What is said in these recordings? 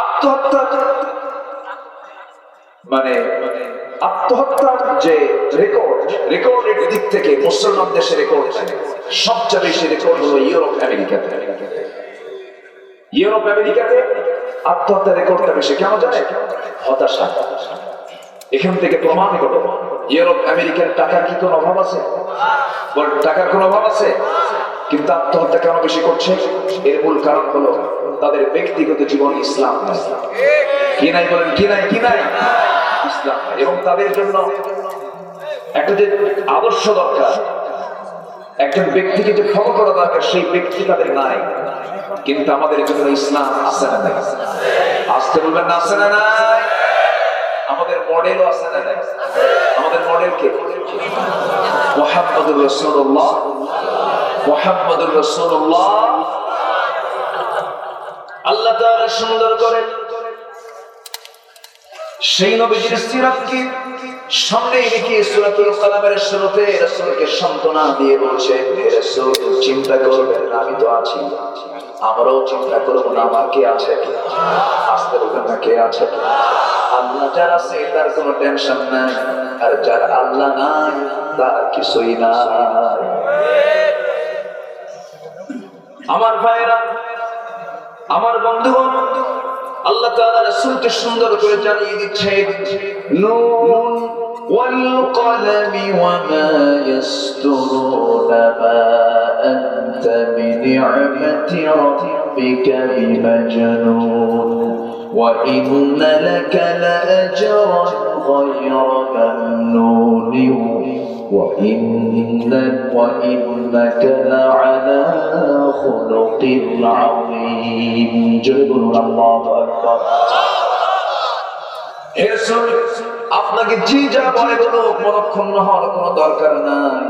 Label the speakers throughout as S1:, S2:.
S1: আত্মহত্যা মানে আত্মহত্যার যে রেকর্ড রেকর্ডের দিক থেকে মুসলমান দেশে রেকর্ড সবচেয়ে বেশি রেকর্ড হলো ইউরোপ আমেরিকাতে ইউরোপ আমেরিকাতে রেকর্ডটা বেশি। কেন জানে হতাশা। এখান থেকে প্রমাণ হলো, ইউরোপ আমেরিকার টাকার কি কোনো অভাব আছে? টাকার কোনো অভাব আছে? কিন্তু আত্মহত্যা কেন বেশি করছে? এর মূল কারণ হলো তাদের ব্যক্তিগত জীবন ইসলাম। নাই। কি নাই বলেন, কি নাই কি নাই? ইসলাম এবং তাদের জন্য একটা যে আদর্শ দরকার। একজন ব্যক্তিকে যে ফলো করা দরকার, সেই ব্যক্তি তাদের নাই। কিন্তু আমাদের জন্য ইসলাম আছে না নাই? আসতে বলবেন না, আছে না নাই? আমাদের মডেলও আছে না নাই? আমাদের মডেল কে? মোহাম্মদুর রসুল্লাহ মোহাম্মদুর রসুল্লাহ আল্লাহ তাআলা সুন্দর করে। সেই নবীজির সিরাতকে সামনে রেখে সূরাতুল কালামের শুরুতে রাসূলকে সান্ত্বনা দিয়ে বলছে, হে রাসূল, চিন্তা করবেন আমি তো আছি। আমরাও চিন্তা করব না, আমার কে আছে আসতে বলবেন না, কে আছে আল্লাহ যার আছে, তার কোনো টেনশন নাই। আর যার আল্লাহ নাই, তার কিছুই নাই। আমার ভাইরা আমার বন্ধুগণ, আল্লাহ তাআলা সুন্দর করে জানিয়ে দিচ্ছে, নুন ওয়াল কলমি ওয়া মা ইয়াসতুরুন মা আনতা বিনি'মাতি রাব্বিকা বিমাজনুন। وإن لك لأجرا غير ممنون وإن وإنك لعلى خلق عظيم جبر الله أكبر হে রাসূল, আপনাকে জি যা বলে বলো মনক্ষুণ্ণ হওয়ার কোনো দরকার নাই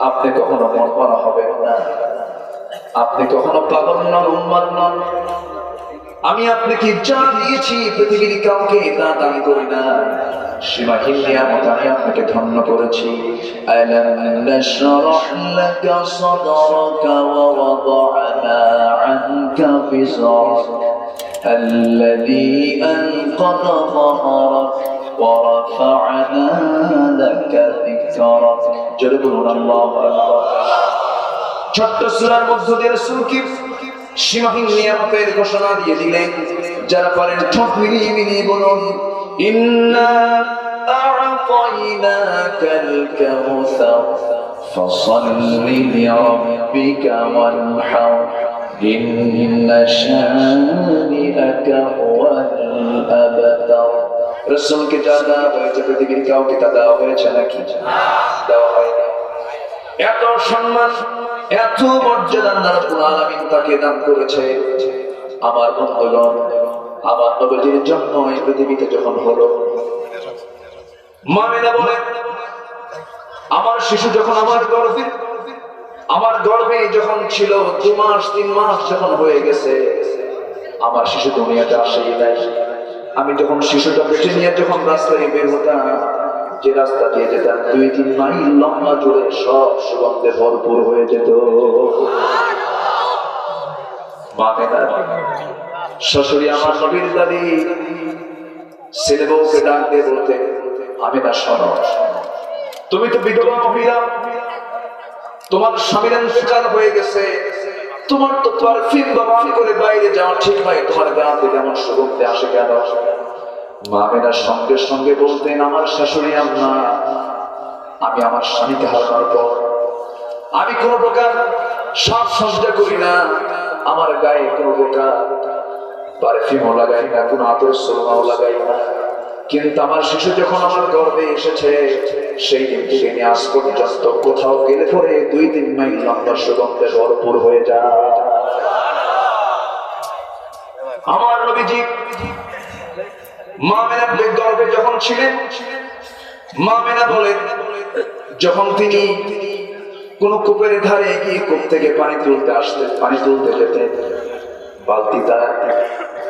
S1: আপনি কখনো মন করা হবেন না আপনি কখনো পাগল নন উন্মাদ নন আমি আপনাকে যা দিয়েছি পৃথিবীর কাউকে তা দান করি না সীমাহীন নিয়ামত আমি আপনাকে ধন্য করেছি আলাম নাশরাহ লাকা সাদরাকা ওয়া ওয়াদা'না আনকা ফিসরাক الذي أنقض ظهرك ورفعنا لك ذكرك جلبنا الله أكبر ছোট্ট সুরার মধ্য দিয়ে রসুলকে সীমাহীন নিয়ামতের ঘোষণা দিয়ে দিলেন। যারা পারেন ঠোঁট মিলিয়ে মিলিয়ে বলুন, ইন্না রসুলকে যা দেওয়া হয়েছে, পৃথিবীর কাউকে তা দেওয়া হয়েছে নাকি? দেওয়া এত সম্মান এত মর্যাদা আল্লাহ রাব্বুল আলামিন তাকে দান করেছে। আমার বন্ধুগণ, আমার নবীজির জন্ম এই পৃথিবীতে যখন হলো, মামেনা বলে, আমার শিশু যখন আমার গর্ভে আমার গর্ভে যখন ছিল দু মাস, তিন মাস যখন হয়ে গেছে, আমার শিশু দুনিয়াতে আসেই নাই। আমি যখন শিশুটা পেটে নিয়ে যখন রাস্তায় বের হতাম যে রাস্তা দিয়ে যেতাম, দুই তিন মাইল লম্বা জুড়ে সব সুগন্ধে ভরপুর হয়ে যেত। শ্বশুরি আমার নবীর দাদি। ছেলে বউকে ডাক দিয়ে বলতে, আমি না শোনো তুমি তো বিধবা মহিলা। তোমার স্বামীর ইন্তেকাল হয়ে গেছে। তোমার তো পারফিউম ব্যবহার করে বাইরে যাওয়া ঠিক নয়। তোমার গা থেকে এমন সুগন্ধে আসে কেন? মামেরা সঙ্গে সঙ্গে বলতেন, আমার শাশুড়ি আম্মা, আমি আমার স্বামীকে হারানোর পর আমি কোন প্রকার সাজ সজ্জা করি না। আমার গায়ে কোন প্রকার পারফিউমও লাগাই না, কোনো আতর সোলমাও লাগাই না। কিন্তু আমার শিশু যখন আমার গর্বে এসেছে, সেই দিন থেকে নিয়ে আজ পর্যন্ত কোথাও গেলে পরে দুই তিন মাইল লম্বা সুগন্ধে ভরপুর হয়ে যায়। আমার নবীজি যখন ছিলেন, মা মেনা বলেন, যখন তিনি কোন ধারে কূপ থেকে পানি তুলতে আসতেন, পানি তুলতে যেতেন, বালতি তার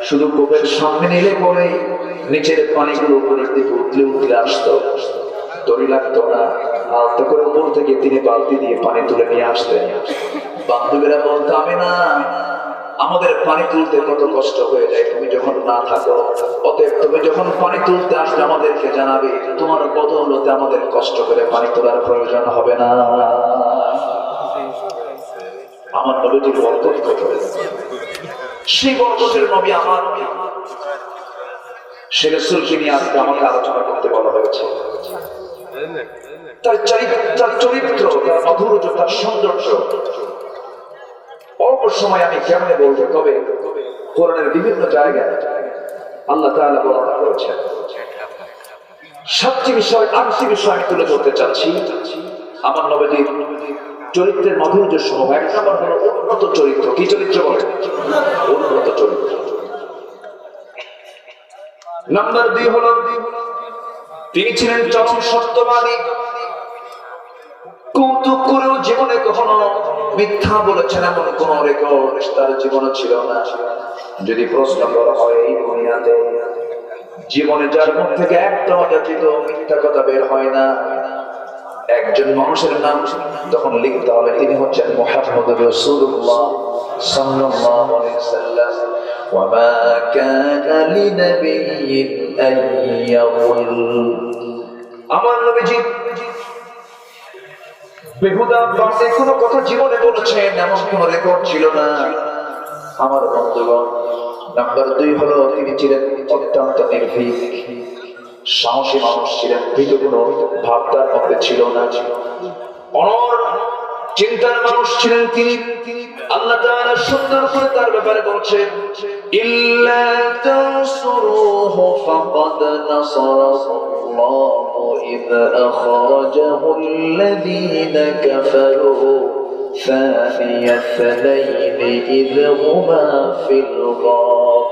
S1: শুধু কূপের সামনে নিলে পরে নিচের পানিগুলো উপরের দিকে উঠলে উঠলে আসতো। দড়ি লাগতো না, আলতো করে উপর থেকে তিনি বালতি দিয়ে পানি তুলে নিয়ে আসতেন। বান্ধবীরা বলতো, আমি না আমাদের পানি তুলতে কত কষ্ট হয়ে যায়, তুমি যখন না থাকো, অতএব তুমি যখন পানি তুলতে আসবে আমাদেরকে জানাবে, তোমার বদৌলতে আমাদের কষ্ট করে পানি তোলার প্রয়োজন হবে না। আমার নবীটি বরকত কত সেই বরকতের নবী আমার। সে রসুলকে নিয়ে আজকে আমাকে আলোচনা করতে বলা হয়েছে। তার চরিত্র তার চরিত্র তার সৌন্দর্য সময় আমি কেমনে বলব? তবে কোরআনের বিভিন্ন জায়গায় আল্লাহ বিষয় বিষয় আমি তুলে ধরতে চাচ্ছি। আমার চরিত্রের মাধুর্য সমূহ এক নম্বর হলো উন্নত চরিত্র। কি চরিত্র বলে? উন্নত চরিত্র। নাম্বার দুই হলো তিনি ছিলেন চরম সত্যবাদী। কৌতুক করেও জীবনে কখনো মিথ্যা বলেছেন এমন কোন রেকর্ড তার জীবনে ছিল না। যদি প্রশ্ন করা হয় এই দুনিয়াতে, জীবনে যার মুখ থেকে একটা অযাচিত মিথ্যা কথা বের হয় না, একজন মানুষের নাম তখন লিখতে হবে, তিনি হচ্ছেন মোহাম্মদ রসুল্লাহ সাল্লাল্লাহু আলাইহি সাল্লাম। ওয়ামা কানা লিনাবিয়্যিন আন ইয়াগুল আমার নবীজি ছিল না। আমার বন্ধুগণ নাম্বার দুই হলো তিনি মানুষ ছিলেন, ভীত মধ্যে ছিল না। অনর, চিন্তার মানুষ ছিলেন তিনি। আল্লাহ তাআলা সুন্দর করে তার ব্যাপারে বলছেন, ইল্লা তানসুরুহু ফাকাদ নাসারাহু। الله إذ أخرجه الذين كفروا ثاني اثنين إذ هما في الغار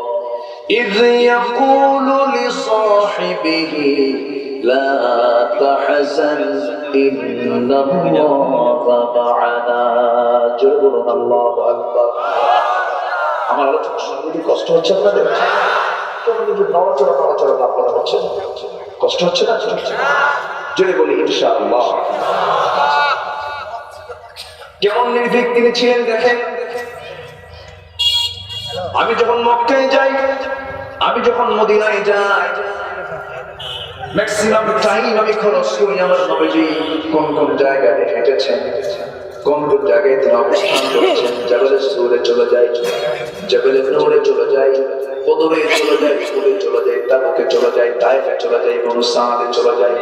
S1: إذ يقول لصاحبه لا تحزن إن الله معنا جبر الله أكبر আমার আলোচনা শুনতে কি কষ্ট হচ্ছে আপনাদের কেমন একটু নড়াচড়া নড়াচড়া আপনারা হচ্ছেন কষ্ট হচ্ছে না? যদি বলি ইনশাআল্লাহ। কেমন নির্ভীক তিনি ছিলেন দেখেন? আমি যখন মক্কায় যাই, আমি যখন মদিনায় যাই ম্যাক্সিমাম টাইম আমি খরচ করি আমার নবীজি কোন কোন জায়গায় হেঁটেছেন। কোন কোন জায়গায় তিনি অবস্থান করেছেন। জাবেলের সুরে চলে যায় জাবেলের নূরে চলে যায়, কদরে চলে যায় ফুলে চলে যায়, তাবুকে চলে যায় তাইফে চলে যায় মনুসাদে চলে যায়।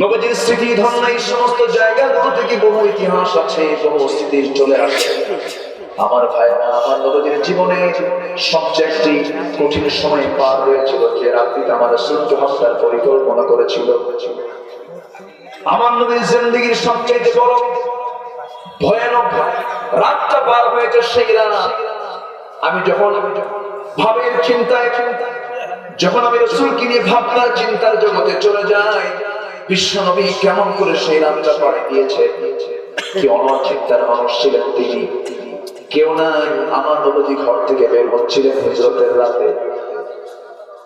S1: নবজির স্মৃতি ধন্য, এই সমস্ত জায়গাগুলো থেকে বহু ইতিহাস আছে, বহু স্মৃতি চলে আসে। আমার ভাই আমার নবজির জীবনে সবচেয়ে একটি কঠিন সময় পার হয়েছিল, যে রাত্রিতে আমার সূর্য হত্যার পরিকল্পনা করেছিল। আমার নবীর জিন্দগির সবচেয়ে বড় ভয়ানক রাতটা পার হয়েছে সেই রাত। আমি যখন ভাবের চিন্তায়, যখন আমি রসুলকে নিয়ে ভাবনার চিন্তার জগতে চলে যাই, বিশ্ব নবী কেমন করে সেই রাতটা পাড়ি দিয়েছে? কি অনর চিন্তার মানুষ ছিলেন তিনি? কেউ নাই আমার নবজি ঘর থেকে বের হচ্ছিলেন হিজরতের রাতে।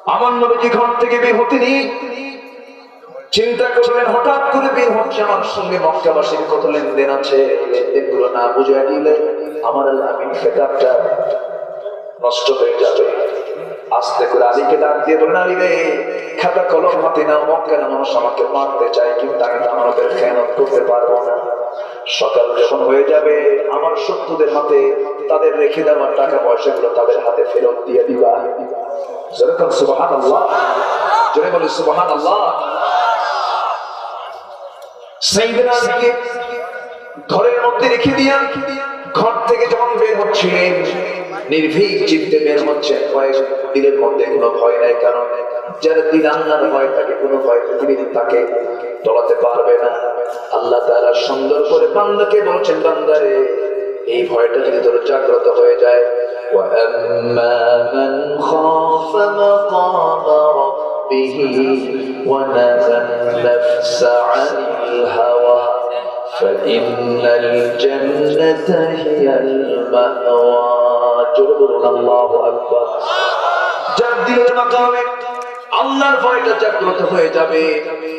S1: আমার নবজি ঘর থেকে বের হতেনি। চিন্তা করলেন, হঠাৎ করে বের হচ্ছে আমার সঙ্গে মক্কাবাসীর কত লেনদেন আছে? লেনদেনগুলো না বুঝে দিলে আমার আমি খেতাবটা নষ্ট হয়ে যাবে। আস্তে করে আলীকে ডাক দিয়ে বলেন আলী রে খাতা কলম হাতে নাও, মক্কার মানুষ আমাকে মারতে চায়, কিন্তু আমি তো আমাদের খেয়ানত করতে পারব না। সকাল যখন হয়ে যাবে, আমার শত্রুদের হাতে তাদের রেখে দেওয়ার টাকা পয়সাগুলো তাদের হাতে ফেরত দিয়ে দিবা। যেরকম সুবাহান আল্লাহ জোরে বলে সুবাহান আল্লাহ সেইদিনা আজকে ঘরের মধ্যে রেখে দিয়া ঘর থেকে যখন বের হচ্ছিলেন নির্ভীক চিত্তে বের হচ্ছে কয়েক দিনের মধ্যে কোনো ভয় নাই কারণ যার দিন আল্লাহর ভয় থাকে কোনো ভয় পৃথিবীতে তাকে টলাতে পারবে না আল্লাহ তারা সুন্দর করে বান্দাকে বলছেন বান্দারে এই ভয়টা যদি তোর জাগ্রত হয়ে যায় وأما من خاف مقام ربه ونهى النفس عن الهوى فإن الجنة هي المأوى جبر الله أكبر যার দিলের মাকামে আল্লাহর ভয়টা জাগ্রত হয়ে যাবে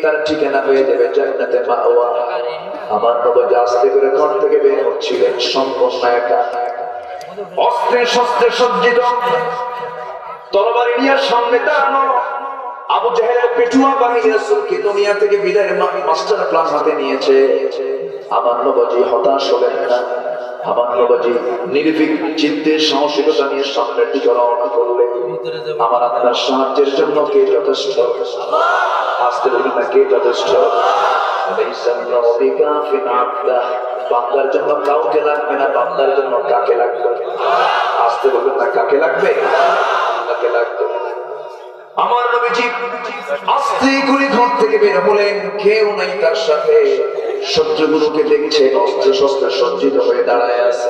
S1: তার ঠিকানা হয়ে যাবে জান্নাতে মাওয়া আমার নবী আস্তে করে ঘর থেকে বের হচ্ছিলেন সম্পূর্ণ একা অস্ত্রে শস্ত্রে সজ্জিত তরবারি নিয়ে সামনে দাঁড়ানো আবু জাহেলের পেটুয়া বাহিনী রাসূলকে দুনিয়া থেকে বিদায়ের মাস্টার প্ল্যান হাতে নিয়েছে। আমার নবজি হতাশ হলেন না। আমার নবজি নির্ভীক চিত্তে সাহসিকতা নিয়ে সামনের দিকে রওনা করলেন আমার সাহায্যের জন্য কে যথেষ্ট? আসতে বলুন না, কে যথেষ্ট? বান্দার জন্য কাউকে লাগবে না জন্য কাকে লাগবে? আসতে না, কাকে লাগবে? কাকে লাগবে? আমার নবীজি আস্তে করে ঘর থেকে বের হলেন, কেউ নাই তার সাথে। শত্রুগুলোকে দেখছে অস্ত্র শস্ত্র সজ্জিত হয়ে দাঁড়ায় আছে।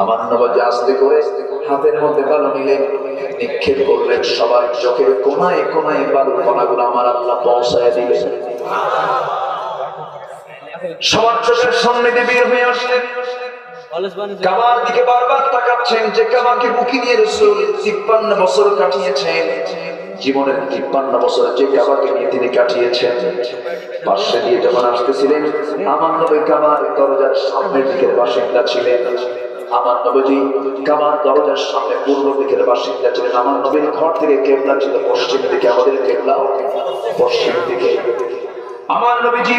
S1: আমার নবাজি আস্তে করে হাতের মধ্যে বালু নিলেন, নিক্ষেপ করলেন সবার চোখের কোনায় কোনায় বালু কণাগুলো আমার আল্লাহ পৌঁছায় দিলেন। সবার চোখের সামনে দিয়ে বের হয়ে আসলেন। কামার দিকে বারবার তাকাচ্ছেন, যে কামাকে বুকি নিয়ে রসুল তিপ্পান্ন বছর কাটিয়েছেন। জীবনের তিপ্পান্ন বছর যে কাবাকে নিয়ে তিনি কাটিয়েছেন, পাশে দিয়ে যখন আসতেছিলেন, আমার নবী কামার দরজার সামনের দিকের বাসিন্দা ছিলেন। আমার নবজি দরজার সামনে পূর্ব দিকের বাসিন্দা ছিলেন। আমার নবীর ঘর থেকে কেবলা ছিল, পশ্চিম দিকে আমাদের কেবলাও পশ্চিম দিকে। আমার নবীজি